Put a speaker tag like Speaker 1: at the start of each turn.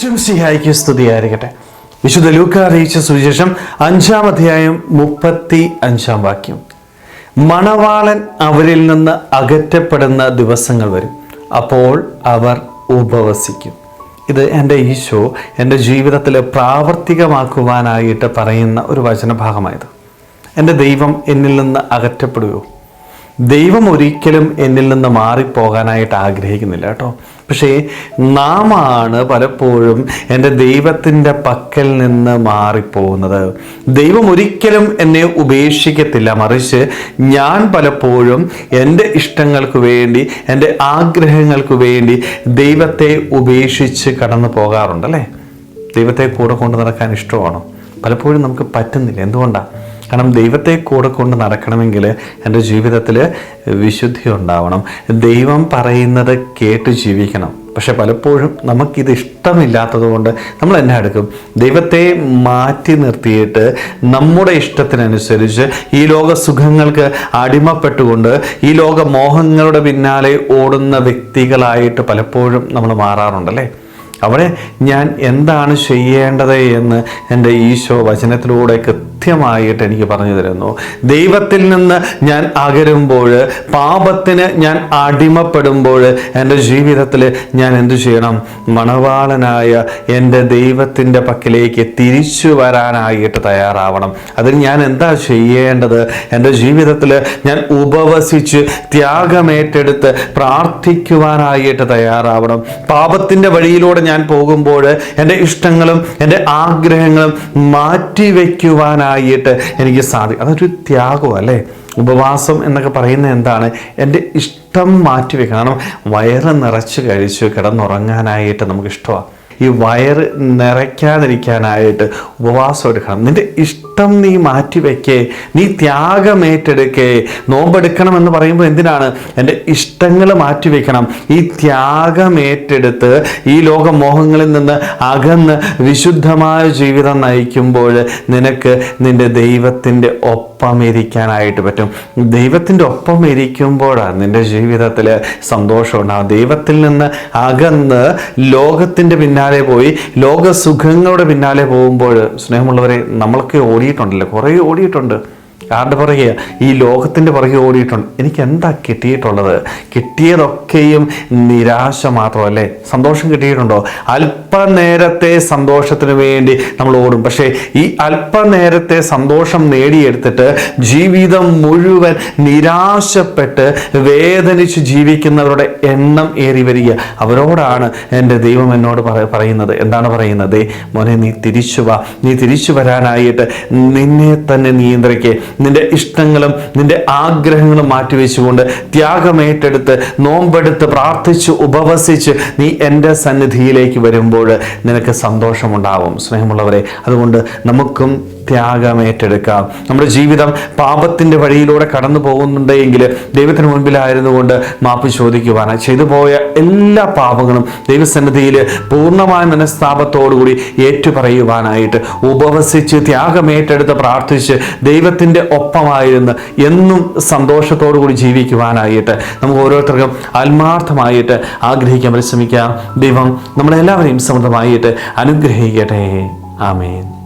Speaker 1: ഈശ്വം സിഹായിക്ക് സ്തുതിയായിരിക്കട്ടെ. വിശുദ്ധ ലൂക്ക അറിയിച്ച സുവിശേഷം അഞ്ചാം അധ്യായം മുപ്പത്തി അഞ്ചാം വാക്യം. മണവാളൻ അവരിൽ നിന്ന് അകറ്റപ്പെടുന്ന ദിവസങ്ങൾ വരും. അപ്പോൾ അവർ ഉപവസിക്കും. ഇത് എന്റെ ഈശോ എന്റെ ജീവിതത്തിൽ പ്രാവർത്തികമാക്കുവാനായിട്ട് പറയുന്ന ഒരു വചനഭാഗമായത്. എന്റെ ദൈവം എന്നിൽ നിന്ന് അകറ്റപ്പെടുകയോ ദൈവം ഒരിക്കലും എന്നിൽ നിന്ന് മാറിപ്പോകാനായിട്ട് ആഗ്രഹിക്കുന്നില്ല കേട്ടോ. പക്ഷേ നാമാണ് പലപ്പോഴും എന്റെ ദൈവത്തിന്റെ പക്കൽ നിന്ന് മാറിപ്പോകുന്നത്. ദൈവം ഒരിക്കലും എന്നെ ഉപേക്ഷിക്കത്തില്ല. മറിച്ച് ഞാൻ പലപ്പോഴും എന്റെ ഇഷ്ടങ്ങൾക്ക് വേണ്ടി എന്റെ ആഗ്രഹങ്ങൾക്ക് വേണ്ടി ദൈവത്തെ ഉപേക്ഷിച്ച് കടന്നു പോകാറുണ്ടല്ലേ ദൈവത്തെ കൂടെ കൊണ്ട് നടക്കാൻ ഇഷ്ടമാണോ? പലപ്പോഴും നമുക്ക് പറ്റുന്നില്ല. എന്തുകൊണ്ടാണ് കാരണം ദൈവത്തെ കൂടെ കൊണ്ട് നടക്കണമെങ്കിൽ എന്റെ ജീവിതത്തിൽ വിശുദ്ധി ഉണ്ടാവണം. ദൈവം പറയുന്നത് കേട്ട് ജീവിക്കണം. പക്ഷെ പലപ്പോഴും നമുക്കിത് ഇഷ്ടമില്ലാത്തത് കൊണ്ട് നമ്മൾ എന്നെ എടുക്കും? ദൈവത്തെ മാറ്റി നിർത്തിയിട്ട് നമ്മുടെ ഇഷ്ടത്തിനനുസരിച്ച് ഈ ലോക സുഖങ്ങൾക്ക് അടിമപ്പെട്ടുകൊണ്ട് ഈ ലോക മോഹങ്ങളുടെ പിന്നാലെ ഓടുന്ന വ്യക്തികളായിട്ട് പലപ്പോഴും നമ്മൾ മാറാറുണ്ടല്ലേ? അവിടെ ഞാൻ എന്താണ് ചെയ്യേണ്ടത് എന്ന് എന്റെ ഈശോ വചനത്തിലൂടെ കൃത്യമായിട്ട് എനിക്ക് പറഞ്ഞു തരുന്നു. ദൈവത്തിൽ നിന്ന് ഞാൻ അകരുമ്പോൾ പാപത്തിന് ഞാൻ അടിമപ്പെടുമ്പോൾ എന്റെ ജീവിതത്തിൽ ഞാൻ എന്തു ചെയ്യണം? മണവാളനായ എന്റെ ദൈവത്തിന്റെ പക്കലേക്ക് തിരിച്ചു വരാനായിട്ട് തയ്യാറാവണം. അതിന് ഞാൻ എന്താ ചെയ്യേണ്ടത്? എന്റെ ജീവിതത്തിൽ ഞാൻ ഉപവസിച്ച് ത്യാഗമേറ്റെടുത്ത് പ്രാർത്ഥിക്കുവാനായിട്ട് തയ്യാറാവണം. പാപത്തിന്റെ വഴിയിലൂടെ ഞാൻ പോകുമ്പോൾ എന്റെ ഇഷ്ടങ്ങളും എന്റെ ആഗ്രഹങ്ങളും മാറ്റിവെക്കുവാനായിട്ട് എനിക്ക് സാധിക്കും അതൊരു ത്യാഗം അല്ലേ? ഉപവാസം എന്നൊക്കെ പറയുന്നത് എന്താണ്? എന്റെ ഇഷ്ടം മാറ്റിവെക്കണം കാരണം വയറ് നിറച്ച് കഴിച്ച് കിടന്നുറങ്ങാനായിട്ട് നമുക്ക് ഇഷ്ടമാണ് ഈ വയറ് നിറയ്ക്കാതിരിക്കാനായിട്ട് ഉപവാസം എടുക്കണം. നിന്റെ ഇഷ്ടം നീ മാറ്റിവെക്കേ. നീ ത്യാഗമേറ്റെടുക്കേ നോമ്പെടുക്കണം എന്ന് പറയുമ്പോൾ എന്തിനാണ്? എന്റെ ഇഷ്ടങ്ങൾ മാറ്റിവെക്കണം. ഈ ത്യാഗം ഏറ്റെടുത്ത് ഈ ലോകമോഹങ്ങളിൽ നിന്ന് അകന്ന് വിശുദ്ധമായ ജീവിതം നയിക്കുമ്പോൾ നിനക്ക് നിന്റെ ദൈവത്തിന്റെ ഒപ്പം ഇരിക്കാനായിട്ട് പറ്റും. ദൈവത്തിന്റെ ഒപ്പം ഇരിക്കുമ്പോഴാണ് നിന്റെ ജീവിതത്തിൽ സന്തോഷം ഉണ്ടാകും ദൈവത്തിൽ നിന്ന് അകന്ന് ലോകത്തിന്റെ പിന്നാലെ പോയി ലോകസുഖങ്ങളുടെ പിന്നാലെ പോകുമ്പോൾ സ്നേഹമുള്ളവരെ നമ്മൾക്ക് നമ്മളൊക്കെ ഓടിയിട്ടുണ്ടല്ലോ? കുറേ ഓടിയിട്ടുണ്ട്. ആരുടെ പുറകെ ഈ ലോകത്തിന്റെ പുറകെ ഓടിയിട്ടുണ്ട്. എനിക്ക് എന്താ കിട്ടിയിട്ടുള്ളത്? കിട്ടിയതൊക്കെയും നിരാശ മാത്രമല്ലേ? സന്തോഷം കിട്ടിയിട്ടുണ്ടോ? അല്പനേരത്തെ സന്തോഷത്തിന് വേണ്ടി നമ്മൾ ഓടും. പക്ഷേ ഈ അല്പനേരത്തെ സന്തോഷം നേടിയെടുത്തിട്ട് ജീവിതം മുഴുവൻ നിരാശപ്പെട്ട് വേദനിച്ച് ജീവിക്കുന്നവരുടെ എണ്ണം ഏറി വരിക. അവരോടാണ് എന്റെ ദൈവം എന്നോട് പറയുന്നത്. എന്താണ് പറയുന്നത്? മോനെ നീ തിരിച്ചു വാ. നീ തിരിച്ചു വരാനായിട്ട് നിന്നെ തന്നെ നിയന്ത്രിക്കേ. നിന്റെ ഇഷ്ടങ്ങളും നിന്റെ ആഗ്രഹങ്ങളും മാറ്റിവെച്ചുകൊണ്ട് ത്യാഗമേറ്റെടുത്ത് നോമ്പെടുത്ത് പ്രാർത്ഥിച്ച് ഉപവസിച്ച് നീ എന്റെ സന്നിധിയിലേക്ക് വരുമ്പോൾ നിനക്ക് സന്തോഷമുണ്ടാവും. സ്നേഹമുള്ളവരെ അതുകൊണ്ട് നമുക്കും ത്യാഗമേറ്റെടുക്കാം നമ്മുടെ ജീവിതം പാപത്തിന്റെ വഴിയിലൂടെ കടന്നു പോകുന്നുണ്ടെങ്കിൽ ദൈവത്തിന് മുൻപിലായിരുന്നു കൊണ്ട് മാപ്പ് ചോദിക്കുവാൻ ചെയ്തു പോയ എല്ലാ പാപങ്ങളും ദൈവസന്നിധിയിൽ പൂർണമായ മനസ്താപത്തോടുകൂടി ഏറ്റുപറയുവാനായിട്ട് ഉപവസിച്ച് ത്യാഗം ഏറ്റെടുത്ത് പ്രാർത്ഥിച്ച് ദൈവത്തിന്റെ ഒപ്പമായിരുന്ന് എന്നും സന്തോഷത്തോടു കൂടി ജീവിക്കുവാനായിട്ട് നമുക്ക് ഓരോരുത്തർക്കും ആത്മാർത്ഥമായിട്ട് ആഗ്രഹിക്കാൻ പരിശ്രമിക്കാം. ദൈവം നമ്മളെല്ലാവരെയും സമൃദ്ധമായിട്ട് അനുഗ്രഹിക്കട്ടെ. ആമേൻ.